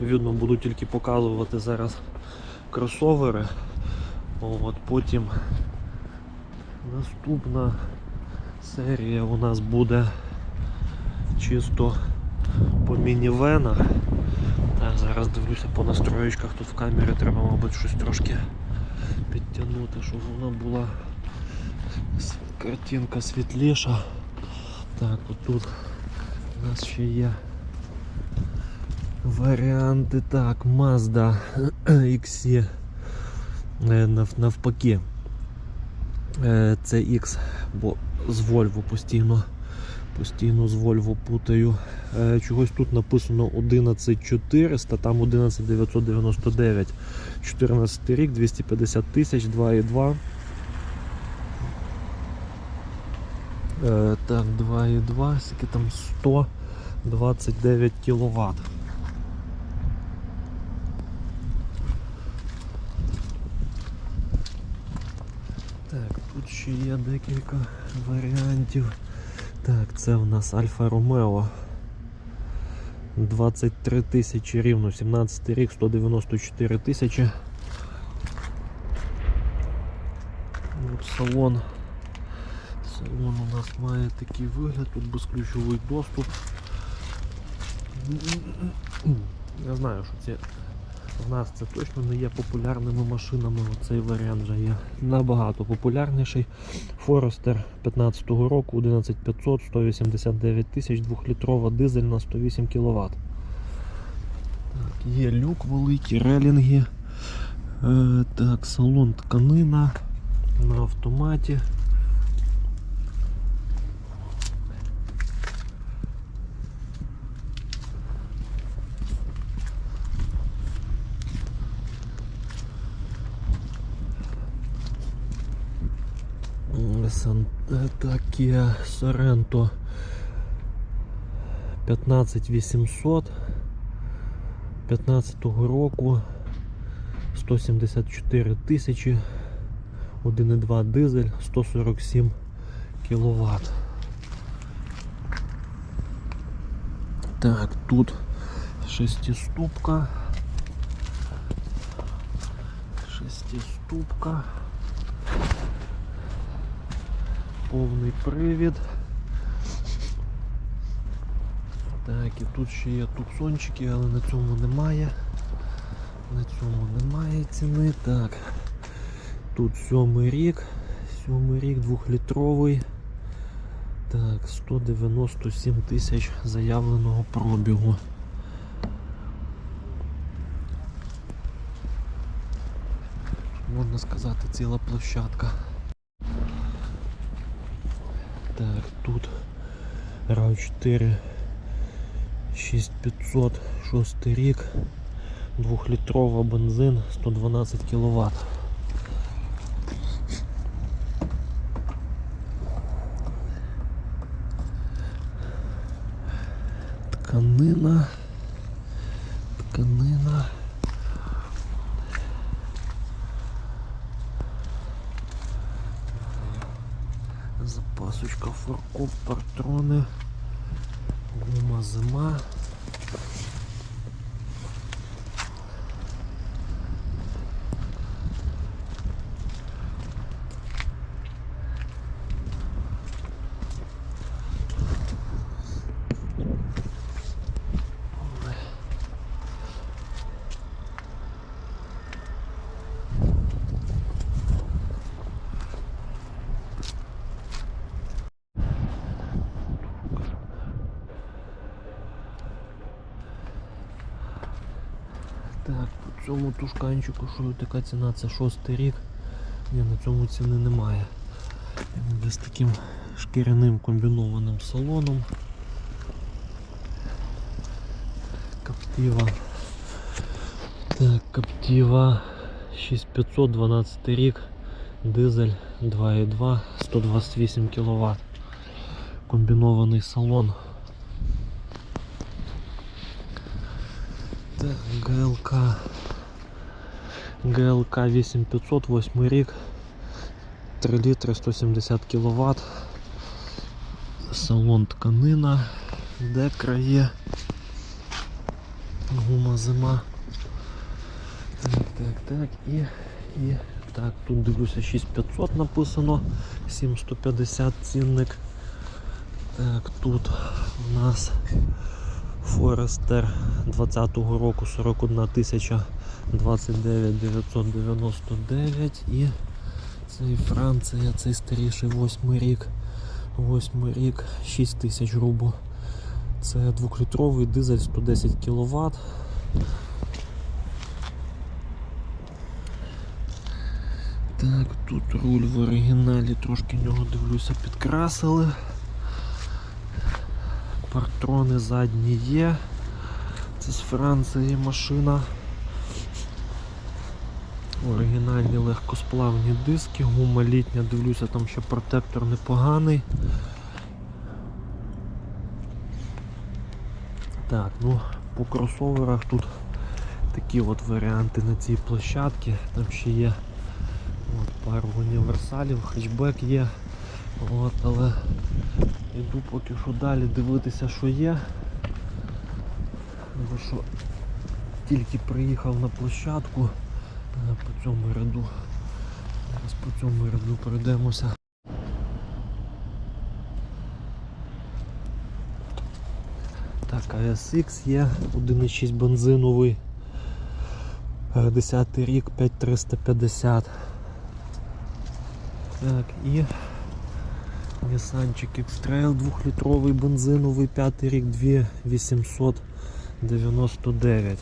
Відповідно, буду тільки показувати зараз кросовери. От, потім наступна серія у нас буде чисто по мінівенах. Так, зараз дивлюся по настроєчках, тут в камері треба, мабуть, щось трошки підтягнути, щоб вона була картинка світліша. Так, отут у нас ще є варіанти. Так, Mazda XC е, нав- навпаки. Е, Це X, бо з Volvo постійно, постійно з Volvo путаю. Е, Чогось тут написано 11400, там 11999. 14 рік, 250 тисяч, 2,2. Е, так, 2,2, скільки там 129 кВт. Так, тут ще є декілька варіантів. Так, це в нас Альфа Ромео. 23 тисячі рівно, 17 рік, 194 тисячі. Салон. Салон у нас має такий вигляд, тут безключовий доступ. Я знаю, що це в нас це точно не є популярними машинами. Цей варіант вже є набагато популярніший. Forester 15-го року 11500, 189 тисяч, 2-літрова дизельна 108 кВт. Так, є люк великий, релінги. Е, так, салон тканина на автоматі. Kia Sorento 15800 15-го року 174 тисячі 1,2 дизель 147 кВт. Так, тут шестиступка. Шестиступка. Повний привід. Так, і тут ще є туксончики, але на цьому немає. На цьому немає ціни. Так. Тут сьомий рік. Сьомий рік, двохлітровий. Так, 197 тисяч заявленого пробігу. Можна сказати, ціла площадка. Так, тут RAV4 6500, 6 рік, 2-літрова бензин, 112 кВт. Тканина. Запасочка, фаркоп, партрони, гума зима. Так, по цьому тушканчику, що така ціна, це шостий рік. Ні, на цьому ціни немає. Він Десь таким шкіряним комбінованим салоном. Каптива. Так, Каптива 6500, 12 рік, дизель 2.2, 128 кВт. Комбінований салон. Так, ГЛК. ГЛК 8500, 8 рік, 3 літри 170 кВт. Салон тканина, декра є. Гума зима. Так, так, так. І, і так, тут дивлюся 6500 написано, 7150 цінник. Так, тут у нас Форестер 20-го року 41 тисяча 29 999 і цей Франція, цей старіший восьмий рік. Восьмий рік 6 тисяч грубо. Це двохлітровий дизель 110 кВт. Так, тут руль в оригіналі, трошки нього дивлюся, підкрасили. Партрони задні є. Це з Франції машина. Оригінальні легкосплавні диски, гума літня, дивлюся, там ще протектор непоганий. Так, ну по кросоверах тут такі от варіанти на цій площадці. Там ще є от, пару універсалів, хетчбек є. От, але йду поки що далі дивитися, що є. Бо що тільки приїхав на площадку по цьому ряду. Зараз по цьому ряду пройдемося. Так, ASX є 1.6 бензиновий. Е, 10 рік 5350. Так, і Нісанчик X-Trail 2-літровий бензиновий 5 рік 2899.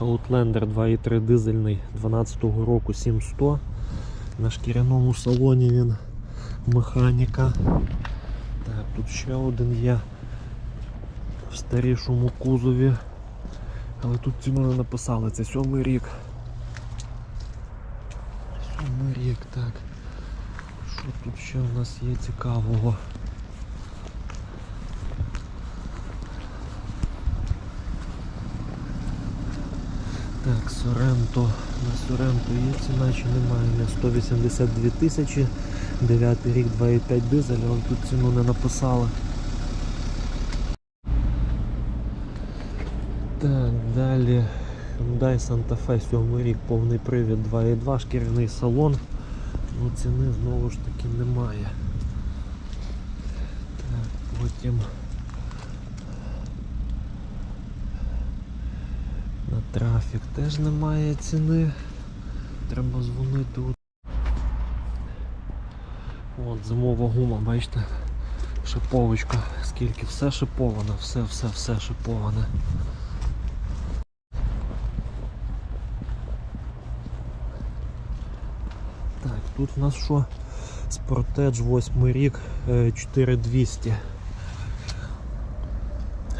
Outlander 2.3 дизельний 12-го року 7100. На шкіряному салоні він механіка. Так, тут ще один є в старішому кузові. Але тут ціну не написали, це сьомий рік. Сьомий рік, так. Що тут ще у нас є цікавого? Так, Соренто. На Соренто є ціна чи немає? 182 тисячі, 9 рік 2,5 дизель, але тут ціну не написали. Так, далі Hyundai Santa Fe 7 рік, повний привід 2.2, шкіряний салон. Ну ціни знову ж таки немає. Так, потім на трафік теж немає ціни. Треба дзвонити. От зимова гума, бачите, шиповочка, скільки все шиповане, все, все, все шиповане. Так, тут в нас що? Спортедж 8 рік, е, 4200.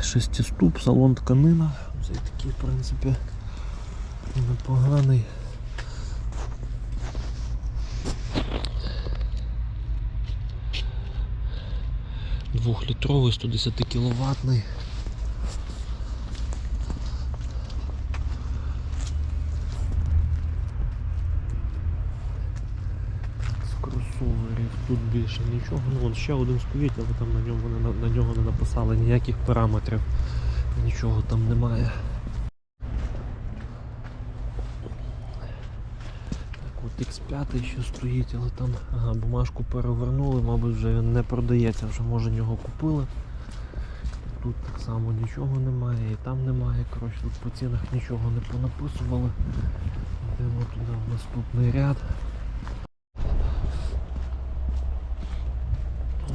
Шестиступ, салон тканина. Це такий, в принципі, непоганий. Двохлітровий, 110 кіловатний. Тут більше нічого. Ну, вон ще один стоїть, але там на ньому на, на нього не написали ніяких параметрів. Нічого там немає. Так, от X5 ще стоїть, але там ага, бумажку перевернули, мабуть, вже він не продається, вже може нього купили. Тут так само нічого немає, і там немає. Коротше, тут по цінах нічого не понаписували. Йдемо туди в наступний ряд.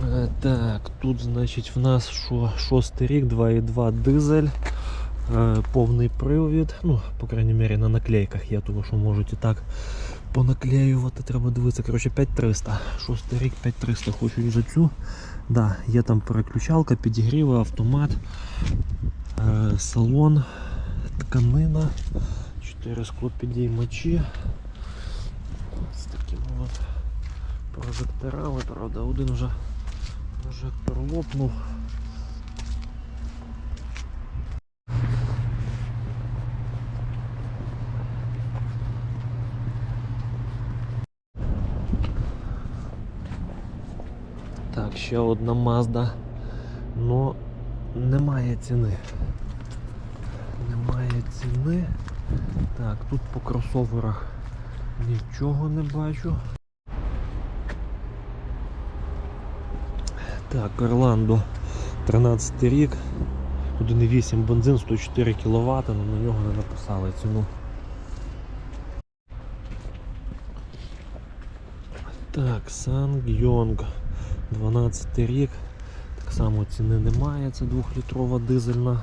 Е, Так, тут, значить, в нас що, шостий рік, 2,2 дизель, е, повний привід. Ну, по крайній мірі, на наклейках є, тому що можуть і так понаклеювати. Треба дивитися. Коротше, 5300. Шостий рік 5300 хочуть вже цю. Да, є там переключалка, підігріви, автомат, е, салон, тканина, 4 склопідіймачі. З такими от прожекторами, правда, один вже прожектор лопнув. Так, ще одна Mazda. Но немає ціни. Немає ціни. Так, тут по кросоверах нічого не бачу. Так, Орландо 13 рік. 1,8 бензин, 104 кВт, але на нього не написали ціну. Так, Сангйонг 12 рік. Так само ціни немає, це 2-літрова дизельна.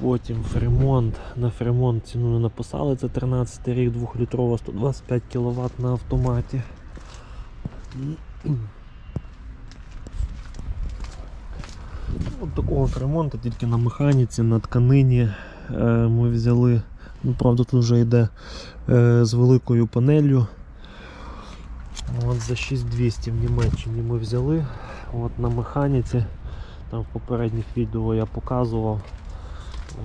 Потім Фремонт. На Фремонт ціну не написали, це 13 рік, 2-літрова, 125 кВт на автоматі. От такого Фремонта тільки на механіці, на тканині е, ми взяли. Ну, правда, тут вже йде е, з великою панелью. От За 6200 в Німеччині ми взяли. От На механіці. Там в попередніх відео я показував.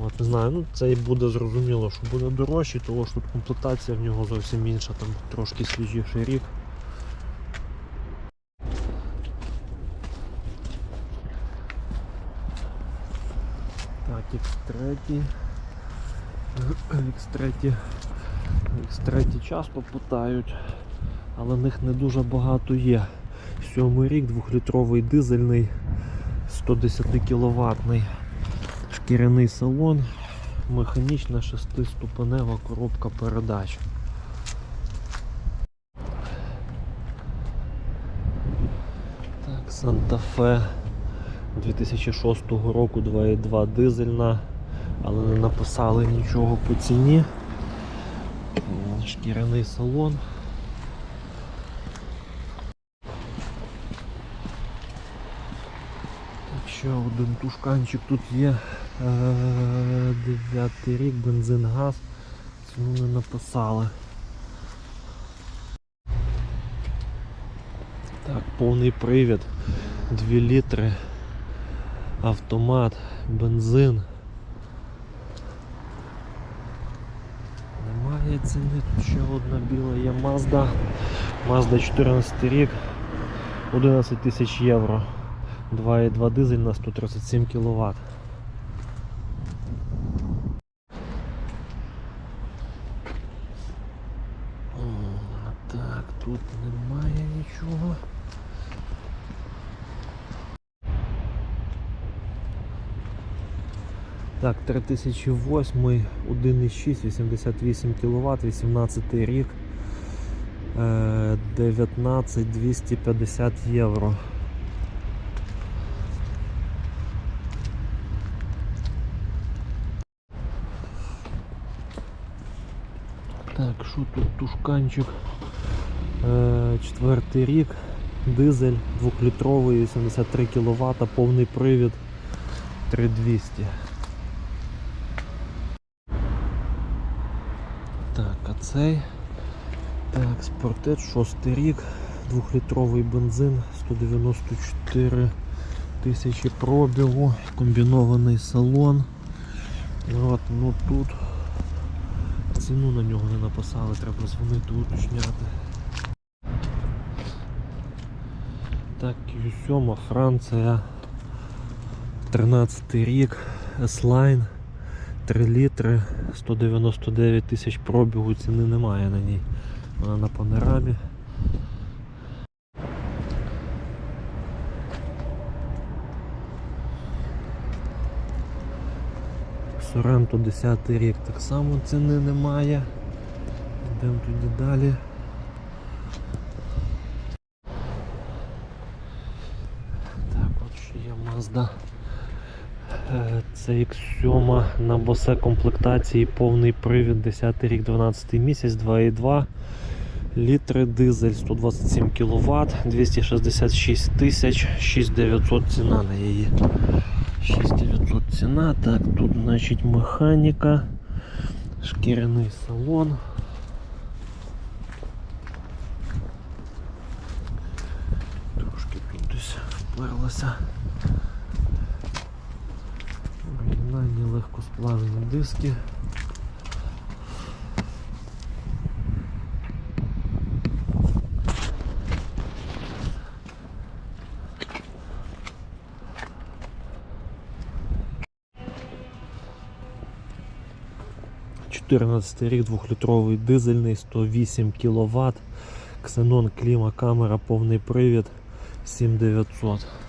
От, не знаю, ну це і буде зрозуміло, що буде дорожче, тому що тут комплектація в нього зовсім інша, там трошки свіжіший рік. Так, X3. X3. X3 часто питають, але них не дуже багато є. Сьомий рік, двохлітровий дизельний, 110 кВт, шкіряний салон, механічна шестиступенева коробка передач. Так, Санта-Фе 2006 року 2.2 дизельна, але не написали нічого по ціні. Шкіряний салон. Так, ще один тушканчик тут є. Е, Дев'ятий рік, бензин, газ. Ціну не написали. Так, повний привід. 2 літри. Автомат, бензин. Немає ціни, тут ще одна біла є Mazda. Mazda 14 рік, 11 тисяч євро. 2,2 дизель на 137 кВт. Так, тут немає нічого. Так, 3008, 1,6, 88 кВт, 18 рік, е, 19 250 євро. Так, що тут тушканчик? Е, Четвертий рік, дизель 2-літровий, 83 кВт, повний привід 3200. Так, а цей так, спортет, 6 рік, 2-літровий бензин, 194 тисячі пробігу, комбінований салон. От, ну тут ціну на нього не написали, треба дзвонити уточняти. Так, Q7, Франція, 13 рік, S-Line. 3 літри, 199 тисяч пробігу, ціни немає на ній. Вона на панорамі. Соренто 10 рік так само ціни немає. Йдемо тоді далі. Так, от ще є Mazda. Е, Це X7 на босе комплектації, повний привід, 10 рік, 12 місяць, 2,2 літри, дизель 127 кВт, 266 тисяч, 6900 ціна на її. 6900 ціна, так, тут значить механіка, шкіряний салон. Трошки тут десь вперлося. Лайні легкосплавні диски. Чотирнадцятий рік двохлітровий дизельний, 108 кВт, ксенон кліма, камера, повний привід 7900.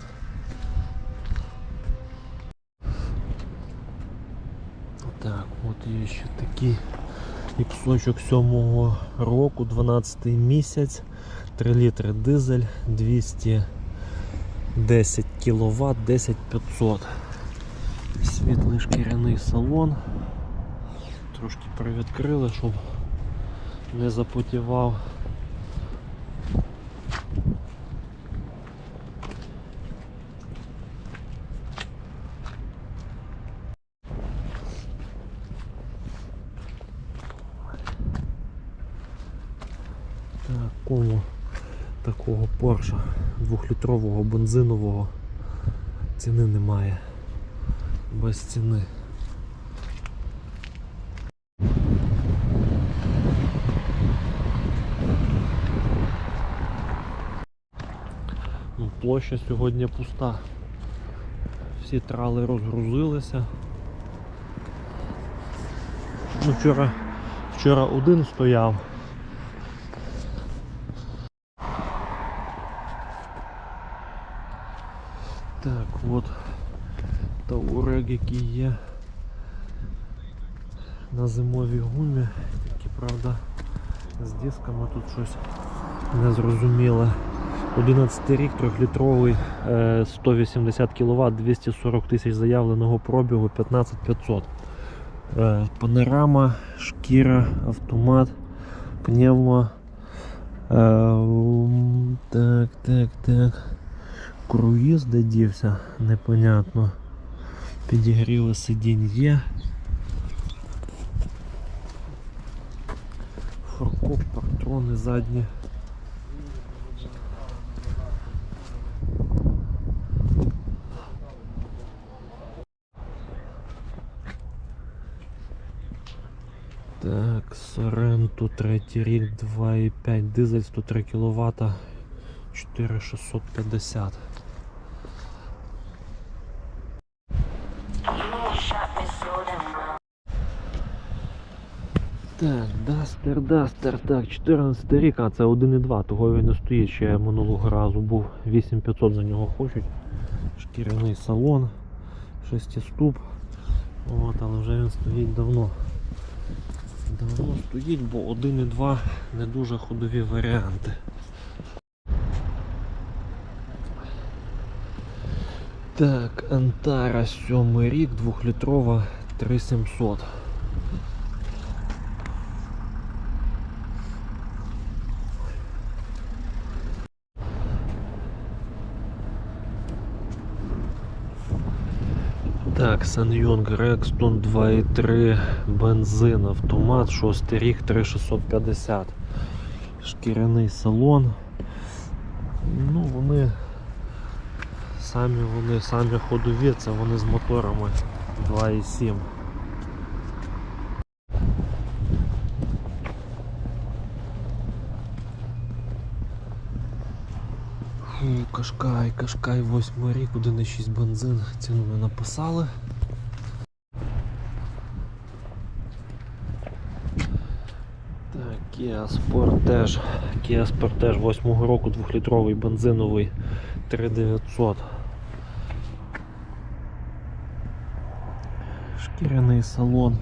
Так, от є ще такий іксочок 7 року, 12 місяць, 3 літри дизель, 210 кВт, 10500. Світлий шкіряний салон. Трошки привідкрили, щоб не запотівав. Так, кому такого Порша двохлітрового бензинового ціни немає. Без ціни. Ну, площа сьогодні пуста. Всі трали розгрузилися. Ну, вчора, вчора один стояв. Так, от таурек, який є на зимовій гумі, тільки правда з дисками тут щось незрозуміле. 11 рік, 3-літровий, е, 180 кВт, 240 тисяч заявленого пробігу, 15500. Е, Панорама, шкіра, автомат, пневмо. Е, Так, так, так. Круїз де дівся, непонятно. Підігріли сидінь є. Форкоп, патрони задні. Так, Соренту третій рік, 2,5 дизель, 103 кВт, 4650. Так, Дастер, Дастер, так, 14 рік, а це 1,2, того він не стоїть, ще я минулого разу був 8500 за нього хочуть. Шкіряний салон, шестиступ. От, але вже він стоїть давно. Давно стоїть, бо 1,2 не дуже ходові варіанти. Так, Антара 7 рік, 2-літрова 3700. Так, Саньйонг Рекстон 2.3 бензин, автомат, 6 рік, 3650. Шкіряний салон. Ну, вони самі вони самі ходові, це вони з моторами 2.7. Кашкай, Кашкай 8 рік, 1.6 бензин, ціну не написали. Так, Kia Sportage, Kia Sportage 8 року, 2-літровий бензиновий 3900. Шкіряний салон.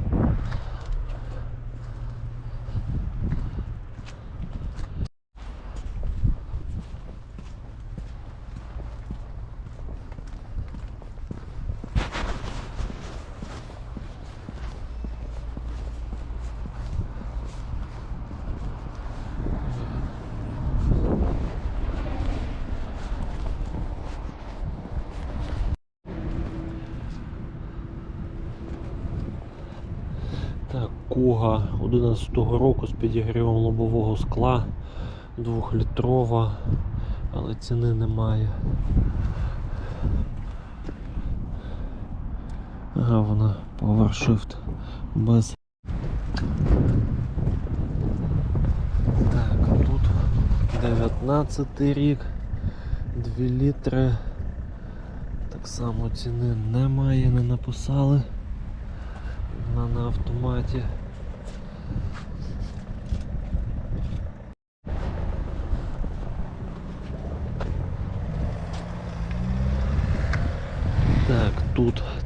Так, Куга 11-го року з підігрівом лобового скла, 2-літрова, але ціни немає. Ага, вона PowerShift без. Так, а тут 19 рік, 2 літри. Так само ціни немає, не написали. Вона на автоматі.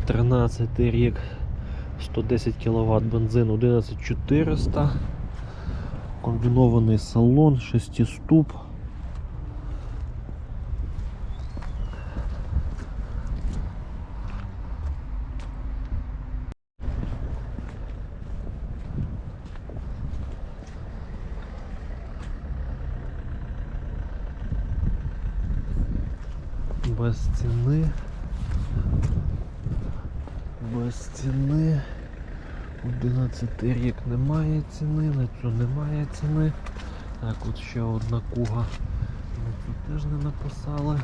13 рік, 110 кВт бензин 11400. Комбінований салон, 6 ступ. Без ціни. Без ціни. 11 рік немає ціни, на цю немає ціни. Так, от ще одна куга. На цю теж не написали.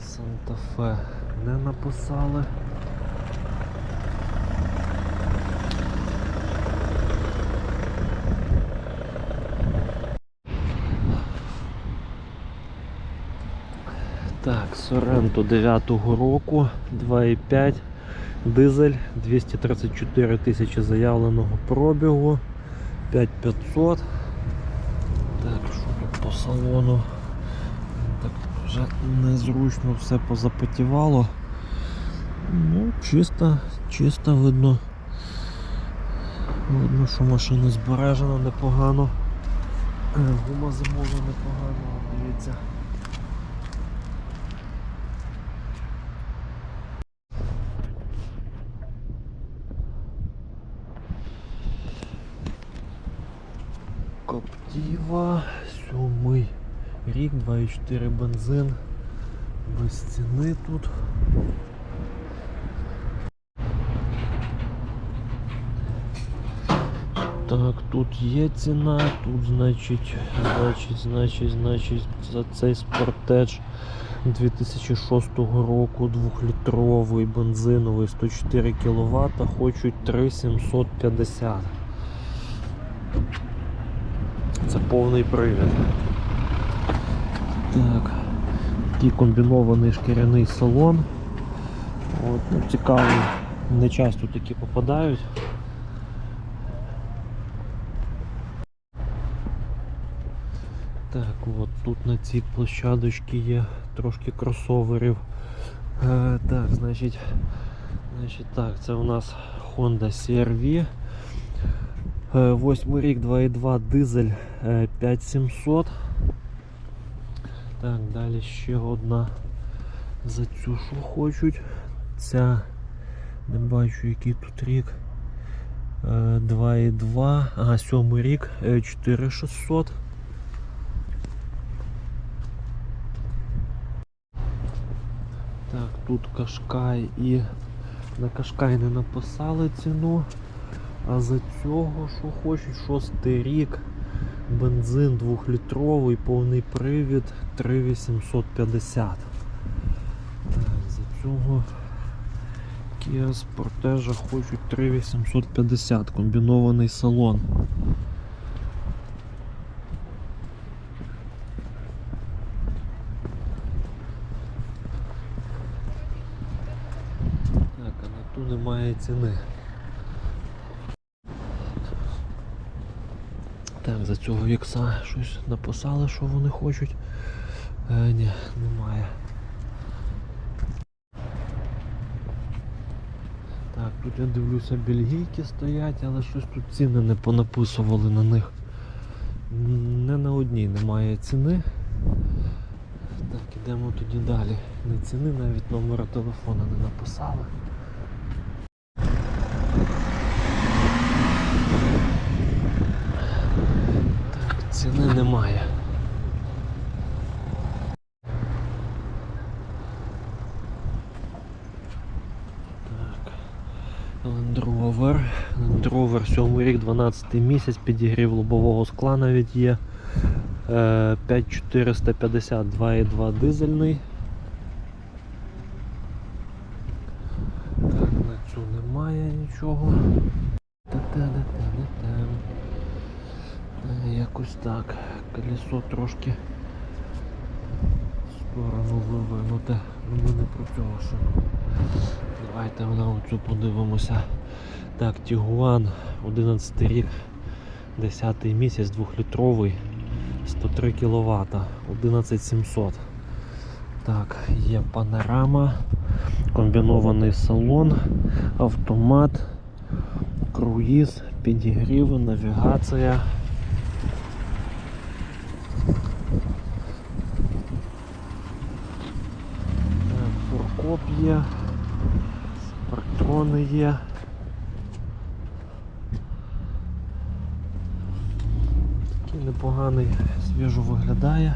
Санта-Фе не написали. Так, Соренто 9-го року, 2,5, дизель, 234 тисячі заявленого пробігу, 5500. Так, що тут по салону? Так вже незручно все позапотівало. Ну, чисто, чисто видно. Видно, що машина збережена непогано. Е, Гума зимова непогано, дивіться. Коптіва, сьомий рік, 2,4 бензин. Без ціни тут. Так, тут є ціна, тут значить, значить, значить, значить, за цей спортедж 2006 року, 2-літровий бензиновий 104 кВт, хочуть 3750. Це повний привід. Так. Такий комбінований шкіряний салон. От, ну, цікаво, не часто такі попадають. Так, от тут на цій площадочці є трошки кросоверів. Е, так, значить, значить так, це у нас Honda CR-V. Е, Восьмий рік 2.2 дизель е, 5700. Так, далі ще одна за цю, що хочуть. Ця не бачу, який тут рік. Е, 2.2, ага, сьомий рік, е, 4600. Так, тут Кашкай і на Кашкай не написали ціну. А за цього, що хочуть, шостий рік, бензин 2-літровий, повний привід 3850. Так, за цього Kia Sportage хочуть 3850, комбінований салон. Так, а на ту немає ціни. Так, за цього вікса щось написали, що вони хочуть. Е, ні, немає. Так, тут я дивлюся, бельгійки стоять, але щось тут ціни не понаписували на них. Не на одній немає ціни. Так, ідемо тоді далі. Не ціни, навіть номера телефона не написали. Ціни немає. Лендровер. Лендровер сьомий 7 рік, 12 місяць, підігрів лобового скла навіть є. Е, 5450 2,2 дизельний. Так, на цю немає нічого. Та-та-да-та-да-там. Е, Якось так. Колесо трошки в сторону вивернуте. Ну ми не про цього що. Давайте на оцю подивимося. Так, Тігуан, 11 рік, 10 місяць, 2-літровий, 103 кВт, 11700. Так, є панорама, комбінований салон, автомат, круїз, підігріви, навігація. Так, Фуркоп є, спартони є. Такий непоганий, свіжо виглядає.